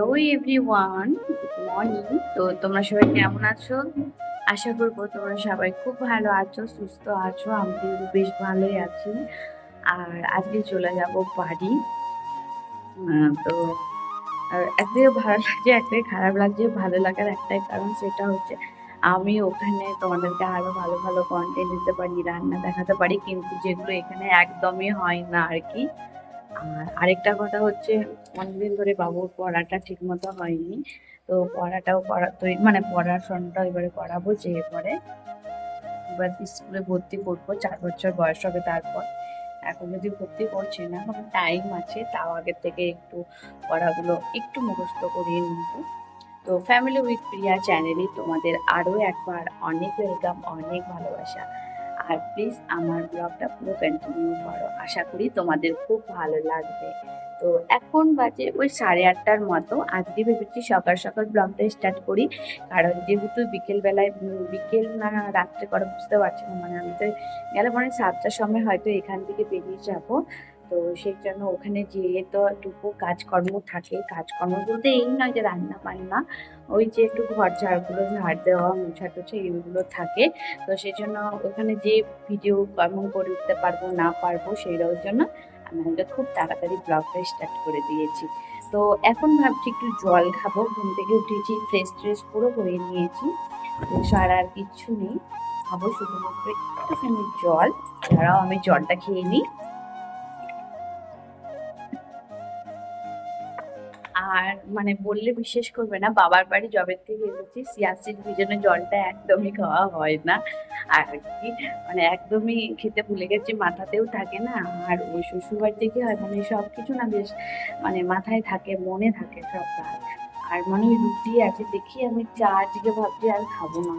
Hello everyone good morning তো তোমরা সবাই কেমন আছো? আশা করব তোমরা সবাই খুব ভালো আছো, সুস্থ আছো, আমিও বেশ ভালোই আছি। আর আজকে চলে যাব বাড়ি। তো একদিকে ভালো লাগছে একদিকে খারাপ লাগছে, ভালো লাগার একটাই কারণ সেটা হচ্ছে আমি ওখানে তোমাদেরকে আরও ভালো ভালো কন্টেন্ট দিতে পারি, রান্না দেখাতে পারি, কিন্তু যেগুলো এখানে একদমই হয় না আর কি। আর আরেকটা কথা হচ্ছে, অনেকদিন ধরে বাবুর পড়াটা ঠিক মতো হয়নি। তো পড়াটাও করা, তো মানে পড়াশোনাটাও এবারে করাবো যে পরে। এবার স্কুলে ভর্তি করব, চার বছর বয়স হবে তারপর। এখন যদি ভর্তি করছে না এখন টাইম আছে, তাও আগের থেকে একটু পড়াগুলো একটু মুখস্থ করিয়ে নিব। তো ফ্যামিলি উইথ প্রিয়া চ্যানেলে তোমাদের আরও একবার অনেক ওয়েলকাম অনেক ভালোবাসা। আর প্লিজ আমার ব্লগটা পুরো কন্টিনিউ করো। আশা করি তোমাদের খুব ভালো লাগবে। তো এখন বাজে ওই সাড়ে আটটার মতো। আজকে ভেবেছি সকাল সকাল ব্লগটা স্টার্ট করি। কারণ যেহেতু বিকেলবেলায় বিকেল না, রাত্রে করে বুঝতে পারছি না। মানে আমি তো গেলে মানে সাতটার সময় হয়তো এখান থেকে বেরিয়ে যাব। তো সেই জন্য ওখানে যেয়ে তো একটু কাজকর্ম থাকে। কাজকর্ম বলতে এই নয় যে রান্না বান্না ওই যে একটু ঘর ঝাড়গুলো, ঝাড় দেওয়া, মোছা টোছা এইগুলো থাকে। তো সেই জন্য ওখানে যে ভিডিও কেমন করে উঠতে পারব, না পারব সেই জন্য আমি আমাকে খুব তাড়াতাড়ি ব্লগটা স্টার্ট করে দিয়েছি। তো এখন ভাবছি একটু জল খাব, ঘুম থেকে উঠেছি ফ্রেশ ট্রেশ পুরো হয়ে নিয়েছি। সার আর কিচ্ছু নেই। খাব শুধুমাত্র একটুখানি জল, ছাড়াও আমি জলটা খেয়ে নিই। আর মানে বললে বিশ্বাস করবে না, বাবার বাড়ি জবের থেকে এসেছি, সিয়াসির ভিজনে জলটা একদমই খাওয়া হয় না। আর কি মানে একদমই খেতে ভুলে গেছি, মাথাতেও থাকে না। আর ওই শ্বশুরবাড়ি থেকে হয় মানে সব কিছু না বেশ মানে মাথায় থাকে, মনে থাকে সব কাজ। আর মানে ওই রুটি আছে, দেখি আমি চা আজকে ভাবছি আর খাব না।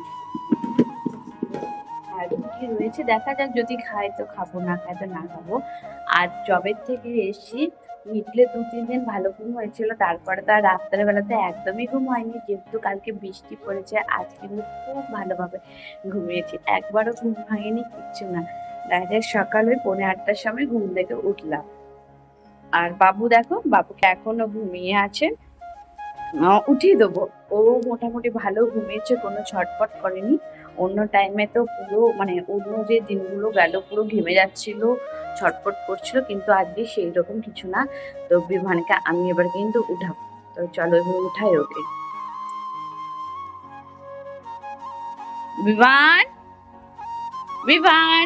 আর রুটি রয়েছে, দেখা যাক যদি খাই তো খাব না, খাই তো না খাব। আর জবের থেকে এসি মিডলে দু, তিন দিন ভালো ঘুম হয়েছিল, তারপরে তো আর রাত্রের বেলাতে একদমই ঘুম হয়নি। যেহেতু কালকে বৃষ্টি পড়েছে, আজ কিন্তু খুব ভালোভাবে ঘুমিয়েছি। একবারও ঘুম ভাঙেনি, কিচ্ছু না। ডাইরেক্ট সকাল ওই পৌনে আটটার সময় ঘুম থেকে উঠলাম। আর বাবু দেখো, বাবুকে এখনও ঘুমিয়ে আছে। উঠিয়ে দেবো। ও মোটামুটি ভালো ঘুমিয়েছে, কোনো ছটফট করেনি। অন্য টাইমে তো পুরো মানে অন্য যে দিনগুলো গেল, পুরো ঘেমে যাচ্ছিল। ছটফট করছিল, কিন্তু আজকে সেই রকম কিছু না। তো বিমানকে আমি এবার কিন্তু উঠাবো। তো চলো এবার উঠাই ওকে। বিমান বিমান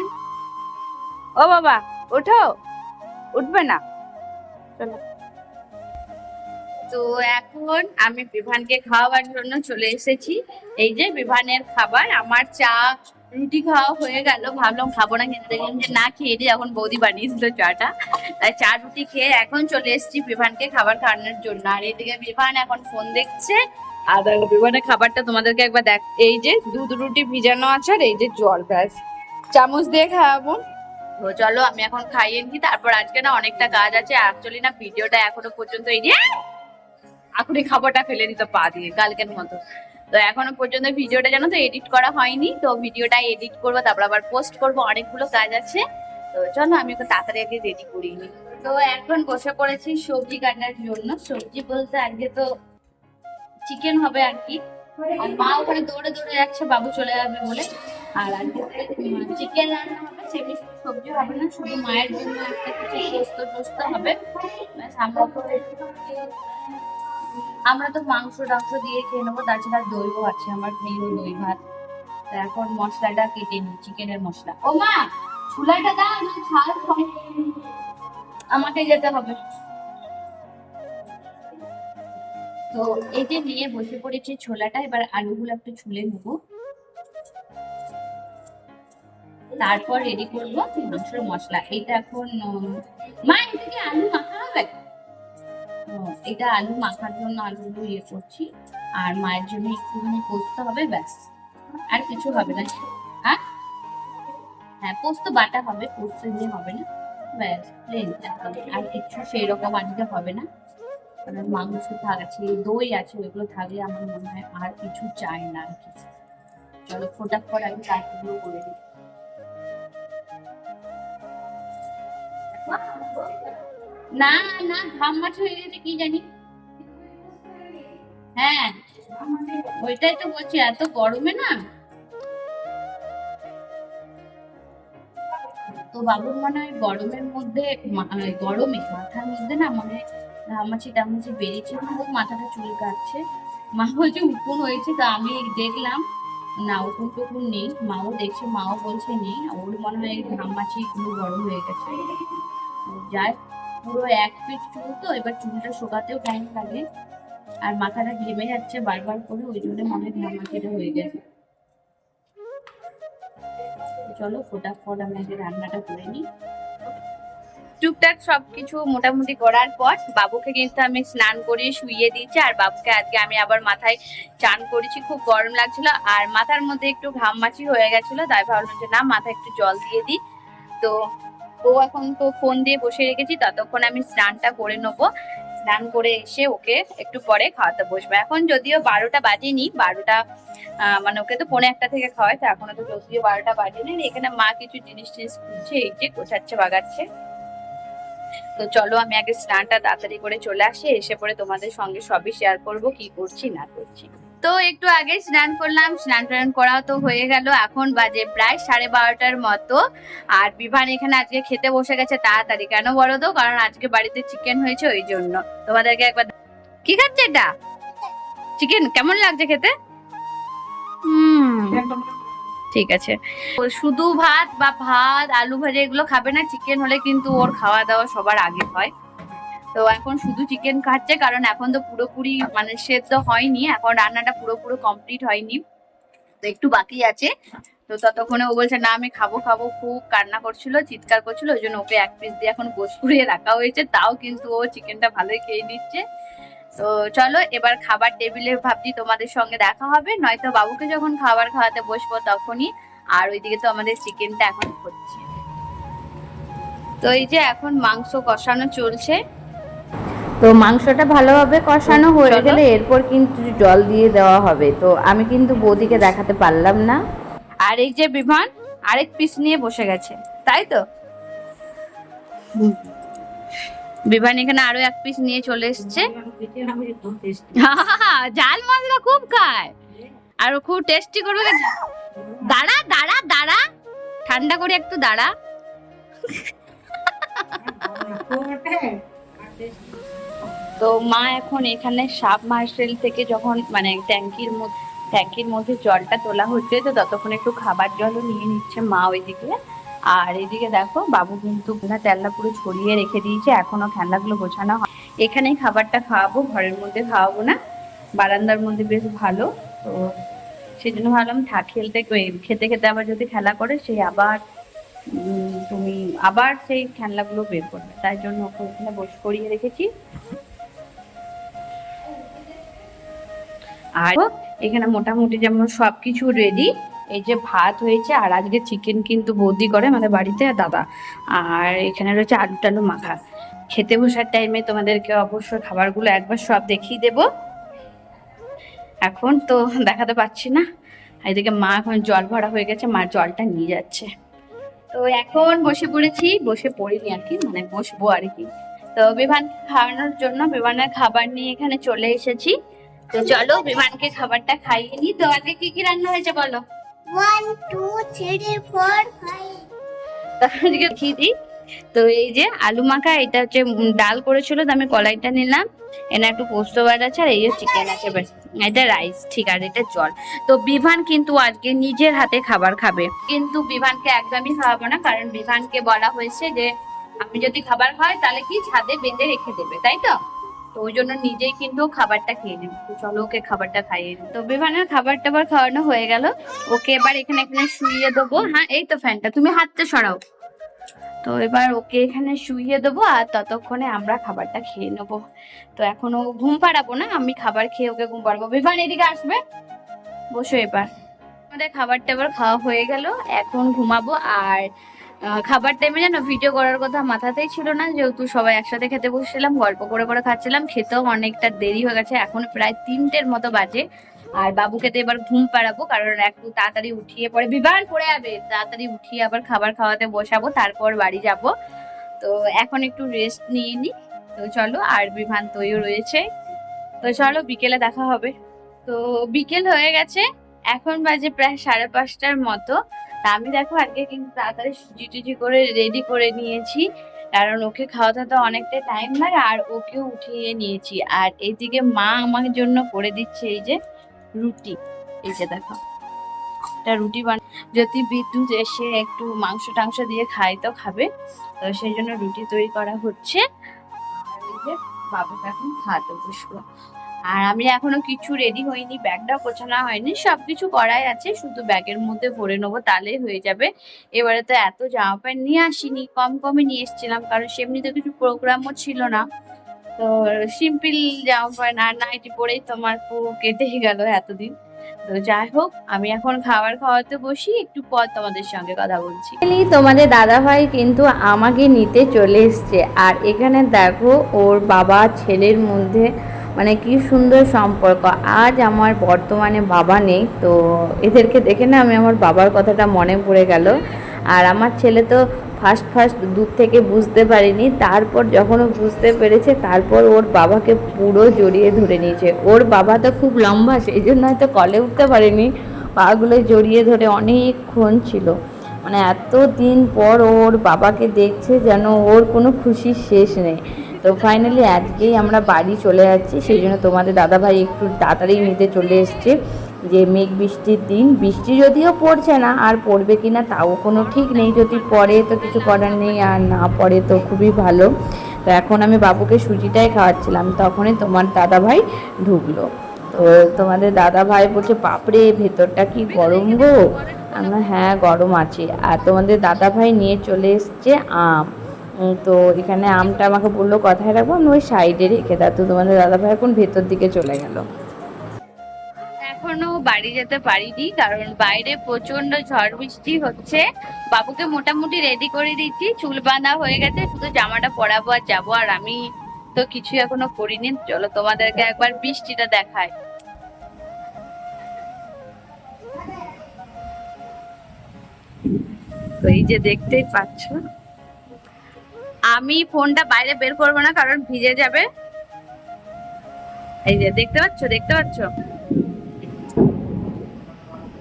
ও বাবা, ওঠো। উঠবে না। চলো। তো এখন আমি বিভানকে খাওয়াবার জন্য চলে এসেছি। এই যে বিভানের খাবার, আমার চা রুটি খাওয়া হয়ে গেল, ভাবলাম খাব না কিন্তু দেখলাম যে না, খেয়ে দিয়ে এখন বৌদি বানিয়েছিল চাটা। তাই চা, রুটি খেয়ে এখন চলে এসেছি বিভানকে খাবার খাওয়ানোর জন্য। আর এদিকে বিভান এখন ফোন দেখছে। আর বিভানের খাবারটা তোমাদেরকে একবার দেখ, এই যে দুধ, রুটি ভিজানো আছে আর এই যে জল, ব্যাস। চামচ দিয়ে খাওয়াবো। তো চলো, আমি এখন খাইয়ে নিই। তারপর আজকে না অনেকটা কাজ আছে। অ্যাকচুয়ালি না ভিডিওটা এখনও পর্যন্ত এই যে এখনই খাবারটা ফেলে দিত পা দিয়ে, কালকের মতো। তো এখনও পর্যন্ত ভিডিওটা জানো তো এডিট করা হয়নি, তো ভিডিওটা এডিট করব, তারপর আবার পোস্ট করব, অনেকগুলো কাজ আছে। তো চলো আমি একটু তাড়াতাড়ি আগে রেডি করি তো এখন বসে পড়েছি সবজি কাটার জন্য। সবজি বলতে আজকে তো চিকেন হবে আর কি। মা ওখানে দৌড়ে দৌড়ে যাচ্ছে, বাবু চলে যাবে বলে। আর চিকেন রান্না হবে, সেমনি সবজি হবে না, শুধু মায়ের জন্য একটা কিছু পোস্ত টোস্ত হবে আমরা তো মাংস টাংস দিয়ে খেয়ে নেব, তাছাড়া দইও আছে আমার, প্রিয় দই ভাত। এখন মশলাটা কেটে নিই, চিকেনের মশলা। ও মা, চুলাটা দাও না ছাল। আমাকে যেতে হবে। তো এই যে নিয়ে বসে পড়েছি ছোলাটা, এবার আলুগুলো একটু ছুলে নেব। তারপর রেডি করব মাংসের মশলা। এটা এখন মা, এটা কি আলু মাখা হবে? এটা আলু মাখার জন্য আলুগুলো ইয়ে করছি। আর মায়ের জন্য একটুখানি পোস্ত হবে, ব্যাস। আর কিছু হবে না। হ্যাঁ হ্যাঁ পোস্ত বাটা হবে, পোস্ত দিয়ে হবে না। ব্যাস প্লেন আর কিছু সেই রকম আজকে হবে না। কারণ মাংস আছে, দই আছে, ওইগুলো থাকলে আমার মনে হয় আর কিছু চাই না আর কি। চলো, ফোটাফট আমি কাজগুলো করে দিই না না, ঘাম হয়ে গেছে, কি জানি। হ্যাঁ ওইটাই তো বলছি, এত গরমে না। তো বাবুর মনে হয় গরমের মধ্যে গরমে, মাথার মধ্যে না, মনে ঘামাচি টামাচি বেরিয়েছে খুব মাথাটা চুল কাটছে। মা বলছে উকুন হয়েছে, তো আমি দেখলাম, না উকুন টুকুন নেই, মাও দেখছে, মাও বলছে, নেই, ওর মনে হয় ঘামাচি গুলো গরম হয়ে গেছে। যাই পুরো এক পিঠ চুল তো, এবার চুলটা শোকাতেও টাইম লাগে। আর মাথাটা ঘেমে যাচ্ছে বারবার করে, ওই জন্য মনে ঘামাচিটা হয়ে গেছে। চলো ফোটাফট আমি আগে রান্নাটা করে নিই। টুকটাক সবকিছু মোটামুটি করার পর বাবুকে কিন্তু আমি স্নান করিয়ে শুইয়ে দিয়েছি, আর বাবুকে আজকে আমি আবার মাথায় চান করেছি, খুব গরম লাগছিল। আর মাথার মধ্যে একটু ঘামমাচি হয়ে গেছিল, তাই ভাবলাম যে না, মাথায় একটু জল দিয়ে দিই। তো ও এখন তো ফোন দিয়ে বসে রেখেছি, ততক্ষণ আমি স্নানটা করে নেব। স্নান করে এসে ওকে একটু পরে খাওয়াতে বসবো। এখন যদিও বারোটা বাজেনি, বারোটা মানে ওকে তো পৌনে একটা থেকে খাওয়ায়, তো এখনও তো যদিও বারোটা বাজেনি। এখানে মা কিছু জিনিস টিনিস খুঁজছে, এই যে গোছাচ্ছে, বাগাচ্ছে। তো চলো আমি আগে স্নানটা তাড়াতাড়ি করে চলে আসি, এসে পরে তোমাদের সঙ্গে সবই শেয়ার করব, কি করছি, না করছি। তো একটু আগে স্নান করলাম স্নান টান করাও তো হয়ে গেল। এখন বাজে প্রায় সাড়ে বারোটার মতো। আর বিভান এখানে আজকে খেতে বসে গেছে তাড়াতাড়ি। কেন বলো তো? কারণ আজকে বাড়িতে চিকেন হয়েছে ওই জন্য। তোমাদেরকে একবার কি খাচ্ছে এটা? চিকেন কেমন লাগছে খেতে? হুম। ঠিক আছে। ও শুধু ভাত বা ভাত আলু ভাজা এগুলো খাবে না চিকেন হলে কিন্তু ওর খাওয়া দাওয়া সবার আগে হয়। তো এখন শুধু চিকেন খাচ্ছে, কারণ এখন তো পুরোপুরি মানে সেদ্ধ হয়নি, এখন রান্নাটা পুরোপুরো কমপ্লিট হয়নি। তো একটু বাকি আছে। তো ততক্ষণে ও বলছে, না, আমি খাব খাব। খুব কান্না করছিল, চিৎকার করছিল, ওই জন্য ওকে এক পিস দিয়ে এখন গোস পুড়িয়ে রাখা হয়েছে। তাও কিন্তু ও চিকেনটা ভালোই খেয়ে নিচ্ছে। তো চলো, এবার খাবার টেবিলে ভাবছি তোমাদের সঙ্গে দেখা হবে। নয়তো বাবুকে যখন খাবার খাওয়াতে বসবো তখনই। আর ওইদিকে তো আমাদের চিকেনটা এখন হচ্ছে। তো এই যে এখন মাংস কষানো চলছে। তো মাংসটা ভালোভাবে কষানো হয়ে গেলে এরপর কিন্তু জল দিয়ে দেওয়া হবে। তো আমি কিন্তু বৌদিকে দেখাতে পারলাম না। আর এই যে বিমান আরেক পিস নিয়ে বসে গেছে। তাই তো? বিমান এখানে আরও এক পিস নিয়ে চলে এসছে। জাল মাছটা খুব খায়। আর ও খুব টেস্টি করবে দাঁড়া দাঁড়া দাঁড়া। ঠান্ডা করে একটু দাঁড়া। তো মা এখন এখানে সাব মার্শেল থেকে যখন মানে ট্যাঙ্কির মধ্যে ট্যাঙ্কির মধ্যে জলটা তোলা হচ্ছে, তো ততক্ষণ একটু খাবার জলও নিয়ে নিচ্ছে মা ওইদিকে। আর এদিকে দেখো, বাবু কিন্তু না তেলটা পুরো ছড়িয়ে রেখে দিয়েছে এখনও খেলনাগুলো গোছানো হয়। এখানেই খাবারটা খাওয়াবো, ঘরের মধ্যে খাওয়াবো না। বারান্দার মধ্যে বেশ ভালো, তো সেই জন্য ভাবলাম থাক, খেলতে খেতে খেতে আবার যদি খেলা করে, সেই আবার তুমি আবার সেই খেলনাগুলো বের করবে। তাই জন্য ওখানে বস করিয়ে রেখেছি। আর এখানে মোটামুটি যেমন সব কিছু রেডি এই যে ভাত হয়েছে আর আজকে চিকেন কিন্তু বৌদি করে আমাদের বাড়িতে দাদা। আর এখানে রয়েছে আলু টালু মাখা। খেতে বসার টাইমে তোমাদেরকে অবশ্যই খাবারগুলো একবার সব দেখিয়ে দেব। এখন তো দেখাতে পাচ্ছি না। এদিকে মা এখন জল ভরা হয়ে গেছে, মা জলটা নিয়ে যাচ্ছে। তো এখন বসে পড়েছি, বসে পড়িনি আর কি মানে বসবো আর কি। তো বিমান খাওয়ানোর জন্য বিমানের খাবার নিয়ে এখানে চলে এসেছি। তো চলো বিমানকে খাবারটা খাইয়ে নি তো আগে কি কি রান্না হয়েছে বলো? Two, three, four, five. তারপর আজকে দিই। তো এই যে আলু মাখা এটা হচ্ছে ডাল করেছিল তো আমি কলাইটা নিলাম। এনে একটু পোস্ত বাট আছে আর এই যে চিকেন আছে ব্যাস এটা রাইস ঠিক আর এটা জল। তো বিভান কিন্তু আজকে নিজের হাতে খাবার খাবে। কিন্তু বিভানকে একদমই খাওয়াবো না কারণ বিভানকে বলা হয়েছে যে আমি যদি খাবার খাওয়াই তাহলে কি ছাদে বেঁধে রেখে দেবে? তাই তো? তো ওই জন্য নিজেই কিন্তু খাবারটা খেয়ে নেবে। তো চলো ওকে খাবারটা খাইয়ে দিই। তো বিভানের খাবার টাবার খাওয়ানো হয়ে গেল। ওকে এবার এখানে এখানে শুইয়ে দেবো। হ্যাঁ এই তো ফ্যানটা, তুমি হাতটা সরাও। তো এবার ওকে এখানে শুইয়ে দেবো আর ততক্ষণে আমরা খাবারটা খেয়ে নেব। তো এখনও ঘুম পাড়াবো না, আমি খাবার খেয়ে ওকে ঘুম পাড়াবো। বিভান, এদিকে আসবে? বসো এবার। আমাদের খাবার টাবার খাওয়া হয়ে গেল। এখন ঘুমাবো আর খাবার টাইমে জানো ভিডিও করার কথা মাথাতেই ছিল না, যেহেতু সবাই একসাথে খেতে বসছিলাম, গল্প করে করে খাচ্ছিলাম, খেতেও অনেকটা দেরি হয়ে গেছে, এখন প্রায় তিনটের মতো বাজে। আর বাবুকে তো এবার ঘুম পাড়াবো, কারণ একটু তাড়াতাড়ি উঠিয়ে পরে বিবাহ পড়ে যাবে, তাড়াতাড়ি উঠিয়ে আবার খাবার খাওয়াতে বসাবো, তারপর বাড়ি যাব। তো এখন একটু রেস্ট নিয়ে নি, তো চলো, আর বিভান তৈও রয়েছে। তো চলো, বিকেলে দেখা হবে। তো বিকেল হয়ে গেছে এখন বাজে প্রায় সাড়ে পাঁচটার মতো। আমি দেখো আজকে কিন্তু তাড়াতাড়ি সুজি টুজি করে রেডি করে নিয়েছি। কারণ ওকে খাওয়াতে তো অনেকটা টাইম লাগে, আর ওকেও উঠিয়ে নিয়েছি। আর এইদিকে মা আমার জন্য করে দিচ্ছে এই যে রুটি। এই যে দেখো, একটা রুটি বান যদি বিদ্যুৎ এসে একটু মাংস টাংস দিয়ে খায় তো খাবে। তো সেই জন্য রুটি তৈরি করা হচ্ছে। আর এই যে বাবুকে এখন খাওয়াতে বসবো আর আমি এখনও কিছু রেডি হইনি ব্যাগটা গোছানো হয়নি সব কিছু করাই আছে, শুধু ব্যাগের মধ্যে ভরে নেব, তাহলেই হয়ে যাবে। এবারে তো এত জামা প্যান্ট নিয়ে আসিনি, কম কমে নিয়ে এসেছিলাম, কারণ সেমনিতে কিছু প্রোগ্রামও ছিল না। তো সিম্পল জামা প্যান্ট আর নাইটি পরেই তোমার পুরো কেটে গেল এতদিন। তো যাই হোক, আমি এখন খাবার খাওয়াতে বসি, একটু পর তোমাদের সঙ্গে কথা বলছি। তোমাদের দাদাভাই কিন্তু আমাকে নিতে চলে এসছে, আর এখানে দেখো ওর বাবা, ছেলের মধ্যে মানে কি সুন্দর সম্পর্ক। আজ আমার বর্তমানে বাবা নেই, তো এদেরকে দেখে না আমি আমার বাবার কথাটা মনে পড়ে গেল। আর আমার ছেলে তো ফার্স্ট ফার্স্ট দূর থেকে বুঝতে পারিনি, তারপর যখন ও বুঝতে পেরেছে, তারপর ওর বাবাকে পুরো জড়িয়ে ধরে নিয়েছে। ওর বাবা তো খুব লম্বা, সেই জন্য হয়তো কলে উঠতে পারেনি, পাগুলো জড়িয়ে ধরে অনেকক্ষণ ছিল। মানে এত দিন পর ওর বাবাকে দেখছে যেন ওর কোনো খুশির শেষ নেই। তো ফাইনালি আজকেই আমরা বাড়ি চলে যাচ্ছি, সেই জন্য তোমাদের দাদাভাই একটু তাড়াতাড়ি নিতে চলে এসছে যে মেঘ বৃষ্টির দিন। বৃষ্টি যদিও পড়ছে না, আর পড়বে কি না তাও কোনো ঠিক নেই, যদি পড়ে তো কিছু করার নেই, আর না পড়ে তো খুবই ভালো। তো এখন আমি বাবুকে সুজিটাই খাওয়াচ্ছিলাম, তখনই তোমার দাদাভাই ঢুকলো। তো তোমাদের দাদা ভাই বলছে, বাপরে, ভেতরটা কি গরম গো? আমরা হ্যাঁ গরম আছে। আর তোমাদের দাদা ভাই নিয়ে চলে এসছে আম। তো এখানে আমটা আমাকে বলল, কথায় রাখব, আমি ওই সাইডে রেখে দাও। তো তোমাদের দাদা ভাই এখন ভেতর দিকে চলে গেল। এখনও বাড়ি যেতে পারিনি, কারণ বাইরে প্রচণ্ড ঝড় বৃষ্টি হচ্ছে। বাবুকে মোটামুটি রেডি করে দিচ্ছি চুল বাঁধা হয়ে গেছে, শুধু জামাটা পরাবো আর যাব, আর আমি তো কিছু এখনও করিনি চলো তোমাদেরকে একবার বৃষ্টিটা দেখায় তো এই যে দেখতেই পাচ্ছ আমি ফোনটা বাইরে বের করব না কারণ ভিজে যাবে। এই যে দেখতে পাচ্ছ? দেখতে পাচ্ছ?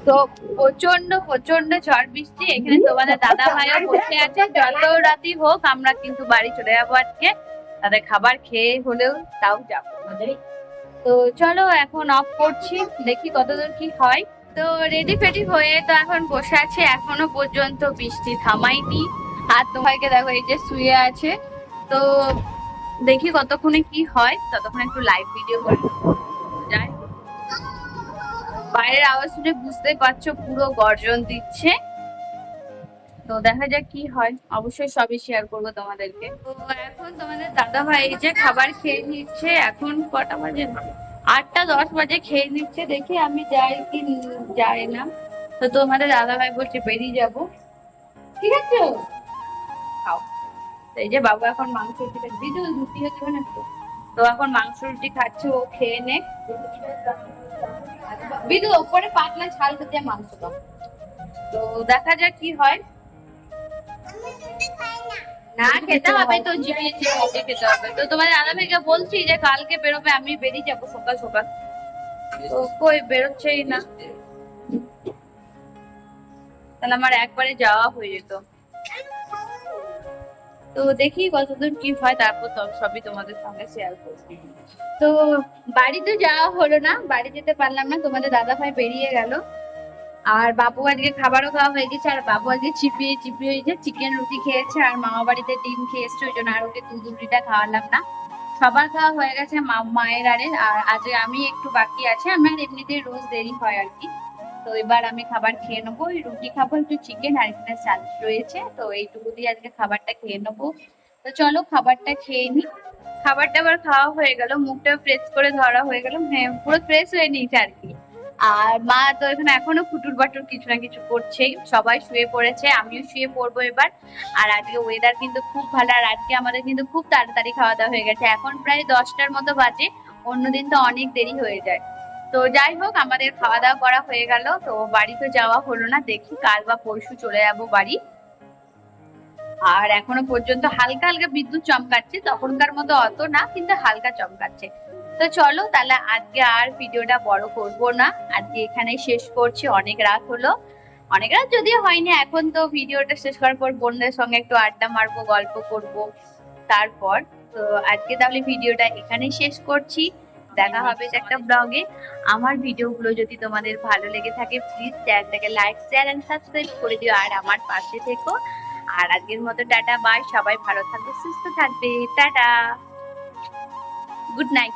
তো প্রচণ্ড প্রচণ্ড ঝড় বৃষ্টি। এখানে তোমাদের দাদা ভাইও বসে আছে। যত রাতি হোক আমরা কিন্তু বাড়ি চলে যাব আজকে। তাদের খাবার খেয়ে হলেও তাও যাব। তো চলো এখন অফ করছি। দেখি কতদূর কি হয়। তো রেডি ফেডি হয়ে তো এখন বসে আছে। এখনও পর্যন্ত বৃষ্টি থামাইনি। আর তোমাকে দেখো, এই যে শুয়ে আছে। তো দেখি কতক্ষণে কি হয়, ততক্ষণ একটু লাইভ ভিডিও করে যাই বাইরের আওয়াজ শুনে বুঝতে পারছ, পুরো গর্জন দিচ্ছে। তো দেখা যাক কি হয়। অবশ্যই সবই শেয়ার করব তোমাদেরকে। তো এখন তোমাদের দাদা ভাই এই যে খাবার খেয়ে নিচ্ছে, এখন কটা বাজে আটটা দশ বাজে, খেয়ে নিচ্ছে। দেখি আমি যাই কি যাই না। তো তোমাদের দাদা ভাই বলছে, বেরিয়ে যাব। ঠিক আছে? এই যে বাবু এখন মাংস রুটি হচ্ছে না তো। এখন মাংস রুটি খাচ্ছে, ও খেয়ে নে। বিদু ওপরে পাতলা দিয়ে মাংস তো দেখা যাক কি হয়। না খেতে হবে তো জিমিয়ে খেতে হবে। তো তোমার দাদা ভাইকে বলছি যে কালকে বেরোবে, আমি বেরিয়ে যাব সকাল সকাল। তো কই, বেরোচ্ছেই না। তাহলে আমার একবারে যাওয়া হয়ে যেত। তো দেখি কতদূর কি হয়, তারপর সবই তোমাদের সঙ্গে শেয়ার করছি। তো বাড়িতে যাওয়া হলো না, বাড়ি যেতে পারলাম না, তোমাদের দাদা ভাই বেরিয়ে গেল। আর বাবু আজকে খাবারও খাওয়া হয়ে গেছে, আর বাবু আজকে চিপিয়ে চিপিয়ে যে চিকেন রুটি খেয়েছে, আর মামা বাড়িতে ডিম খেয়েছে, ওই জন্য আর ওকে দুধ রুটিটা খাওয়ালাম না। সবার খাওয়া হয়ে গেছে মায়ের আরে, আর আজকে আমি একটু বাকি আছে, আমার এমনিতেই রোজ দেরি হয় আর কি। তো এবার আমি খাবার খেয়ে নেব। ওই রুটি খাব, একটু চিকেন আর এখানে স্যালাড রয়েছে, তো এইটুকু দিয়ে আজকে খাবারটা খেয়ে নেব। তো চলো খাবারটা খেয়ে নি। খাবারটা আবার খাওয়া হয়ে গেল, মুখটা ফ্রেশ করে ধরা হয়ে গেল হ্যাঁ পুরো ফ্রেশ হয়ে নিয়েছে আর কি। আর মা তো এখানে এখনও ফুটুর বাটুর কিছু না কিছু করছেই, সবাই শুয়ে পড়েছে, আমিও শুয়ে পড়ব এবার। আর আজকে ওয়েদার কিন্তু খুব ভালো, আর আজকে আমাদের কিন্তু খুব তাড়াতাড়ি খাওয়া দাওয়া হয়ে গেছে। এখন প্রায় দশটার মতো বাজে, অন্যদিন তো অনেক দেরি হয়ে যায়। তো যাই হোক, আমাদের খাওয়া দাওয়া করা হয়ে গেল। তো বাড়িতে যাওয়া হলো না, দেখি কাল বা পরশু চলে যাব বাড়ি। আর এখনও পর্যন্ত হালকা হালকা বিদ্যুৎ চমকাচ্ছে, তখনকার মতো অত না, কিন্তু হালকা চমকাচ্ছে। তো চলো, তাহলে আজকে আর ভিডিওটা বড় করব না। আজকে এখানে শেষ করছি, অনেক রাত হলো। অনেক রাত যদিও হয়নি, এখন তো ভিডিওটা শেষ করার পর বোনদের সঙ্গে একটু আড্ডা মারবো, গল্প করব। তারপর, তো আজকে তাহলে ভিডিওটা এখানেই শেষ করছি। দেখা হবে একটা ব্লগে আমার ভিডিওগুলো যদি তোমাদের ভালো লেগে থাকে প্লিজ চ্যানেলটাকে লাইক শেয়ার এন্ড সাবস্ক্রাইব করে দিও। আর আমার পাশে থেকো। আর আজকের মতো টাটা বাই সবাই ভালো থাকবে, সুস্থ থাকবে। টাটা। Good night